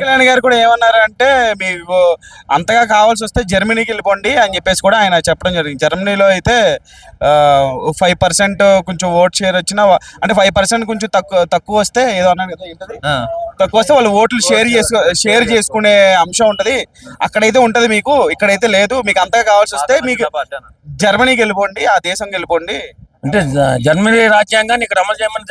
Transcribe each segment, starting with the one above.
కళ్యాణ్ గారు కూడా ఏమన్నారు అంటే మీకు అంతగా కావాల్సి వస్తే జర్మనీకి వెళ్ళిపోండి అని చెప్పేసి కూడా ఆయన చెప్పడం జరిగింది. జర్మనీలో అయితే ఫైవ్ పర్సెంట్ కొంచెం ఓట్ షేర్ వచ్చినా అంటే ఫైవ్ పర్సెంట్ కొంచెం తక్కువ తక్కువ వస్తే ఏదో అన్నారు కదా ఏంటది? తక్కువ వస్తే వాళ్ళు ఓట్లు షేర్ చేసుకో షేర్ చేసుకునే అంశం ఉంటది. అక్కడైతే ఉంటది మీకు ఇక్కడైతే లేదు. మీకు అంతగా కావాల్సి వస్తే మీకు జర్మనీకి వెళ్ళిపోండి ఆ దేశంకి వెళ్ళిపోండి. అంటే జర్మనీ రాజ్యాంగాన్ని ఇక్కడ అమలు చేయమని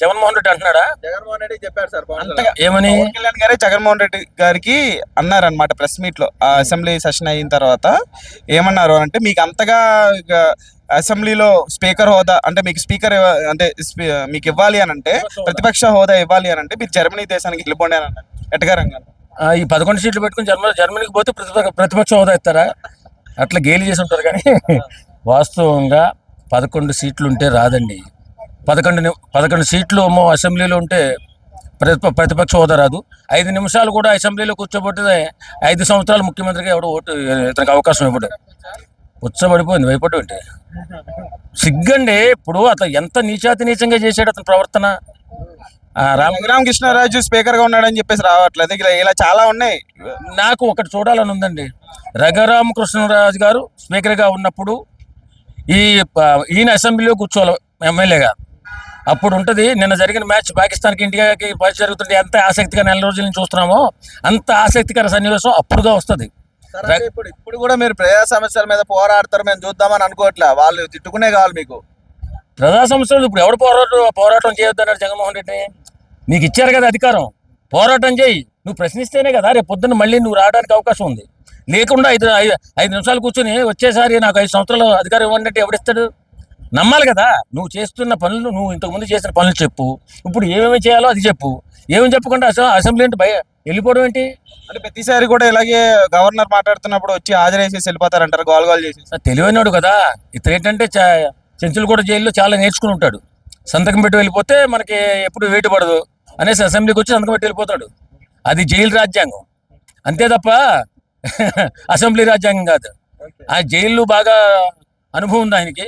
జగన్మోహన్ రెడ్డి అంటున్నాడా? జగన్మోహన్ రెడ్డి చెప్పారు సార్ అంతగా ఏమని? కళ్యాణ్ గారే జగన్మోహన్ రెడ్డి గారికి అన్నారనమాట ప్రెస్ మీట్లో ఆ అసెంబ్లీ సెషన్ అయిన తర్వాత ఏమన్నారు అంటే మీకు అంతగా ఇక అసెంబ్లీలో స్పీకర్ హోదా అంటే మీకు స్పీకర్ అంటే మీకు ఇవ్వాలి అని అంటే ప్రతిపక్ష హోదా ఇవ్వాలి అని అంటే మీరు జర్మనీ దేశానికి వెళ్ళిపోండి అని అన్నారు. ఎటగారంగా ఆ, ఈ పదకొండు సీట్లు పెట్టుకుని జర్మనీ జర్మనీకి పోతే ప్రతిపక్ష ప్రతిపక్ష హోదా ఇస్తారా? అట్లా గేలి చేసి ఉంటారు కానీ వాస్తవంగా పదకొండు సీట్లు ఉంటే రాదండి. పదకొండు పదకొండు సీట్లు ఏమో అసెంబ్లీలో ఉంటే ప్రతిప ప్రతిపక్ష హోదా రాదు. ఐదు నిమిషాలు కూడా అసెంబ్లీలో కూర్చోబెట్టితే ఐదు సంవత్సరాలు ముఖ్యమంత్రిగా ఎవడు ఓటు ఇతనికి అవకాశం ఇవ్వడు. ఉచ్చబడిపోయింది భయపడి ఉంటే సిగ్గండి ఇప్పుడు అతను ఎంత నీచాతి నీచంగా చేశాడు అతని ప్రవర్తన? ఆ, రామ రఘురామకృష్ణరాజు స్పీకర్గా ఉన్నాడని చెప్పేసి రావట్లేదు. ఇలా ఇలా చాలా ఉన్నాయి. నాకు ఒకటి చూడాలని ఉందండి. రఘురామకృష్ణరాజు గారు స్పీకర్గా ఉన్నప్పుడు ఈ ఈయన అసెంబ్లీలో కూర్చోవాలి ఎమ్మెల్యేగా. అప్పుడు ఉంటుంది నిన్న జరిగిన మ్యాచ్ పాకిస్తాన్కి ఇండియాకి మ్యాచ్ జరుగుతుంటే ఎంత ఆసక్తిగా నెల రోజుల నుంచి చూస్తున్నామో అంత ఆసక్తికర సన్నివేశం అప్పుడుగా వస్తుంది. ఇప్పుడు ఇప్పుడు కూడా మీరు ప్రజా సమస్యల మీద పోరాడతారు మేము చూద్దామని అనుకోవట్లే. వాళ్ళు తిట్టుకునే కావాలి మీకు. ప్రజా సమస్యలు ఇప్పుడు ఎవడు పోరాటం పోరాటం చేయొద్దన్నాడు జగన్మోహన్ రెడ్డి. నీకు ఇచ్చారు కదా అధికారం. పోరాటం చేయి. నువ్వు ప్రశ్నిస్తేనే కదా రేపు పొద్దున్న మళ్ళీ నువ్వు రావడానికి అవకాశం ఉంది. లేకుండా ఐదు ఐదు ఐదు నిమిషాలు కూర్చొని వచ్చేసారి నాకు ఐదు సంవత్సరాలు అధికారం ఇవ్వండి అంటే ఎవడిస్తాడు నమ్మాలి కదా. నువ్వు చేస్తున్న పనులు నువ్వు ఇంతకుముందు చేసిన పనులు చెప్పు. ఇప్పుడు ఏమేమి చేయాలో అది చెప్పు. ఏమేమి చెప్పకుండా అసలు అసెంబ్లీ అంటే భయ వెళ్ళిపోవడం ఏంటి? అంటే ప్రతిసారి కూడా ఇలాగే గవర్నర్ మాట్లాడుతున్నప్పుడు వచ్చి హాజరేసేసి వెళ్ళిపోతారంటారు గోల్ గోల్ చేసేసి తెలివైనడు కదా. ఇతను ఏంటంటే చ- చెంచులు కూడా జైల్లో చాలా నేర్చుకుని ఉంటాడు. సంతకం పెట్టి వెళ్ళిపోతే మనకి ఎప్పుడు వెయిట్ పడదు. అనేసి అసెంబ్లీకి వచ్చి సంతకం పెట్టి వెళ్ళిపోతాడు. అది జైలు రాజ్యాంగం. అంతే తప్ప అసెంబ్లీ రాజ్యాంగం కాదు. ఆ జైలు బాగా అనుభవం ఉంది ఆయనకి.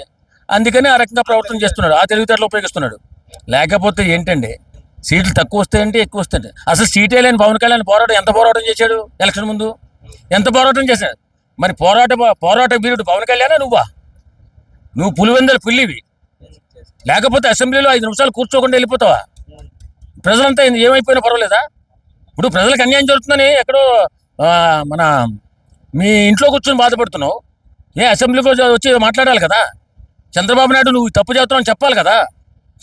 అందుకని ఆ రకంగా ప్రవర్తన చేస్తున్నాడు. ఆ తెలివితేటలు ఉపయోగిస్తున్నాడు. లేకపోతే ఏంటండి? సీట్లు తక్కువ వస్తాయంటే ఎక్కువ వస్తాయంటే. అసలు సీటే లేని పవన్ కళ్యాణ్ పోరాటం ఎంత పోరాటం చేశాడు ఎలక్షన్ ముందు? ఎంత పోరాటం చేశాడు? మరి పోరాట పోరాట వీరుడు పవన్ కళ్యాణ్ నువ్వా? నువ్వు పులివెందల పుల్లివి. లేకపోతే అసెంబ్లీలో ఐదు నిమిషాలు కూర్చోకుండా వెళ్ళిపోతావా? ప్రజలంతా ఏమైపోయినా పర్వాలేదా? ఇప్పుడు ప్రజలకు అన్యాయం జరుగుతుందని ఎక్కడో మన మీ ఇంట్లో కూర్చొని బాధపడుతున్నావు? ఏ అసెంబ్లీకి వచ్చి- వచ్చి మాట్లాడాలి కదా? చంద్రబాబు నాయుడు నువ్వు తప్పు చేస్తున్నావు చెప్పాలి కదా?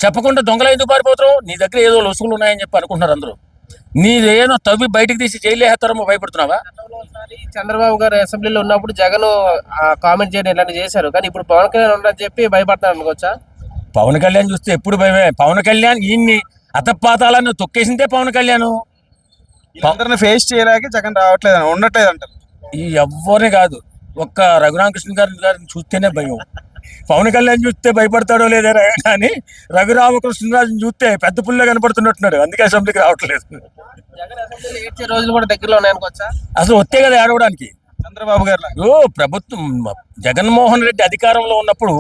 చెప్పకుండా దొంగలు ఎందుకు పారిపోతావు నీ దగ్గర ఏదో లొసుగులు ఉన్నాయని చెప్పి అనుకుంటున్నారు అందరూ. నీదేదో తవ్వి బయటికి తీసి జైలు వేస్తారో భయపడుతున్నావా? చంద్రబాబు గారు అసెంబ్లీలో ఉన్నప్పుడు జగన్ కామెంట్ చేయడం ఇలాంటి చేశారు. కానీ ఇప్పుడు పవన్ కళ్యాణ్ ఉండని చెప్పి భయపడతారు అనుకోవచ్చా? పవన్ కళ్యాణ్ చూస్తే ఎప్పుడు భయమే. పవన్ కళ్యాణ్ ఈయన్ని అతపాతాలను తొక్కేసిందే పవన్ కళ్యాణ్. అందరిని ఫేస్ చేయలేక జగన్ రావట్లేదు అని ఉండట్లేదు అంటారు ఈ ఎవ్వరే కాదు. ఒక్క రఘురామకృష్ణ గారి గారిని చూస్తేనే భయం. పవన్ కళ్యాణ్ చూస్తే భయపడతాడో లేదో కానీ రఘురామకృష్ణరాజుని చూస్తే పెద్ద పుల్ల కనపడుతున్నట్టున్నాడు. అందుకే అసెంబ్లీకి రావట్లేదు. రోజులు కూడా దగ్గరలో ఉన్నాయనుకోవచ్చా అసలు వస్తే కదా ఆడవడానికి చంద్రబాబు గారు ప్రభుత్వం జగన్మోహన్ రెడ్డి అధికారంలో ఉన్నప్పుడు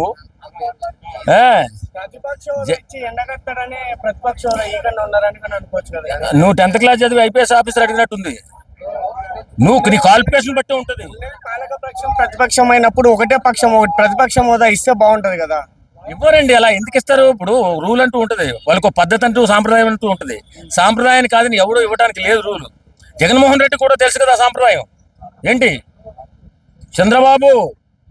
నువ్వు టెన్త్ క్లాస్ చదివి ఐపీఎస్ ఆఫీసర్ అడిగినట్టుంది. నువ్వు నీ క్వాలిఫికేషన్ బట్టి ఉంటుంది. ప్రతిపక్షం అయినప్పుడు ఒకటే పక్షం ఒకటి ప్రతిపక్షం హోదా ఇస్తే బాగుంటది కదా. ఇవ్వరండి అలా ఎందుకు ఇస్తారు? ఇప్పుడు రూల్ అంటూ ఉంటుంది. వాళ్ళకి ఒక పద్ధతి అంటూ సాంప్రదాయం అంటూ ఉంటుంది. సాంప్రదాయాన్ని కాదని ఎవడు ఇవ్వడానికి లేదు రూల్. జగన్మోహన్ రెడ్డి కూడా తెలుసు కదా సాంప్రదాయం. ఏంటి? చంద్రబాబు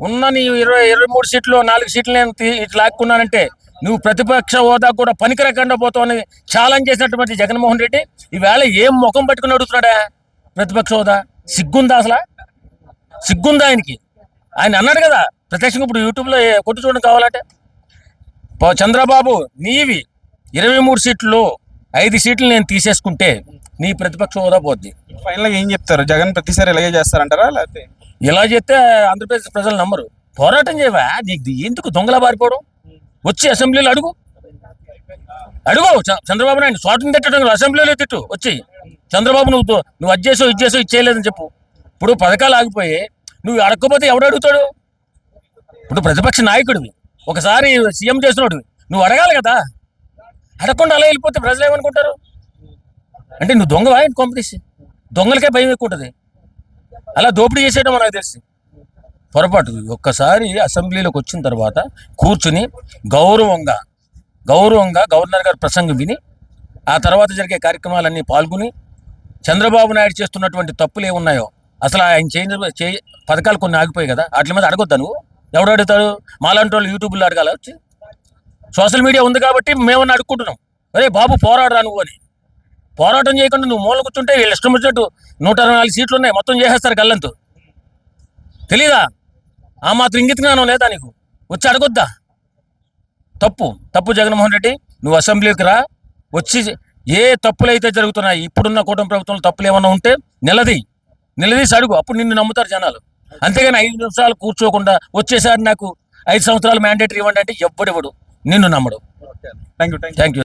ఉన్న నీ ఇరవై ఇరవై మూడు సీట్లు నాలుగు సీట్లు నేను తీ- ఇట్లా లాక్కున్నానంటే నువ్వు ప్రతిపక్ష హోదా కూడా పనికిరకుండా పోతావని ఛాలెంజ్ చేసినటువంటి జగన్మోహన్ రెడ్డి ఈవేళ ఏం ముఖం పట్టుకుని అడుగుతున్నాడా? ప్రతిపక్ష హోదా? సిగ్గుందా అసలు? సిగ్గుందా ఆయనకి? ఆయన అన్నాడు కదా ప్రత్యక్షంగా ఇప్పుడు యూట్యూబ్లో కొట్టు చూడడం కావాలంటే. చంద్రబాబు నీవి ఇరవై మూడు సీట్లు ఐదు సీట్లు నేను తీసేసుకుంటే నీ ప్రతిపక్ష హోదా పోద్ది. ఫైనల్గా ఏం చెప్తారు? జగన్ ప్రతిసారి ఇలాగే చేస్తారంటారా? లేకపోతే ఇలా చెప్తే ఆంధ్రప్రదేశ్ ప్రజలు నమ్మరు. పోరాటం చేయవా? నీకు ఎందుకు దొంగలా పారిపోవడం? వచ్చి అసెంబ్లీలో అడుగు. అడుగు. చంద్రబాబు నాయుడు స్వాతంత్రం తిట్టడం అసెంబ్లీలో తిట్టు. వచ్చి. చంద్రబాబు నువ్వు నువ్వు అది చేసావు ఇది చేసావు ఇది చేయలేదని చెప్పు. ఇప్పుడు పథకాలు ఆగిపోయి నువ్వు అడగకపోతే ఎవడు అడుగుతాడు? ఇప్పుడు ప్రతిపక్ష నాయకుడివి. ఒకసారి సీఎం చేసినోడు నువ్వు అడగాలి కదా. అడగకుండా అలా వెళ్ళిపోతే ప్రజలు ఏమనుకుంటారు? అంటే నువ్వు దొంగవా? కాంపిటీషన్ దొంగలకే భయం ఎక్కువ ఉంటుంది. అలా దోపిడీ చేసేయడం మనకు తెలుసు. పొరపాటు. ఒక్కసారి అసెంబ్లీలోకి వచ్చిన తర్వాత కూర్చుని గౌరవంగా గౌరవంగా గవర్నర్ గారి ప్రసంగం విని ఆ తర్వాత జరిగే కార్యక్రమాలన్నీ పాల్గొని చంద్రబాబు నాయుడు చేస్తున్నటువంటి తప్పులు ఏమున్నాయో అసలు ఆయన చేయ చే పథకాలు కొన్ని ఆగిపోయాయి కదా వాటి మీద అడగొద్దా నువ్వు? ఎవడు అడుగుతాడు? మాలాంటి వాళ్ళు యూట్యూబ్లో అడగాల వచ్చి? సోషల్ మీడియా ఉంది కాబట్టి మేమన్నా అడుక్కుంటున్నాం. అరే బాబు పోరాడరా నువ్వు అని. పోరాటం చేయకుండా నువ్వు మూల కూర్చుంటే వీళ్ళు ఇష్టం వచ్చినట్టు నూట అరవై నాలుగు సీట్లు ఉన్నాయి మొత్తం చేసేస్తారు గల్లంతు. తెలీదా? ఆ మాత్రం ఇంగిత జ్ఞానం లేదా నీకు? వచ్చి అడగొద్దా? తప్పు తప్పు జగన్మోహన్ రెడ్డి. నువ్వు అసెంబ్లీకి రా వచ్చి ఏ తప్పులు అయితే జరుగుతున్నాయి ఇప్పుడున్న కూటమి ప్రభుత్వంలో తప్పులు ఏమన్నా ఉంటే నిలది. నిలదీసి అడుగు అప్పుడు నిన్ను నమ్ముతారు జనాలు. అంతేగాని ఐదు నిమిషాలు కూర్చోకుండా వచ్చేసారి నాకు ఐదు సంవత్సరాలు మ్యాండేటరీ ఇవ్వండి అంటే ఎవ్వడివ్వడు నిన్ను నమ్మడు. Thank you thank you thank you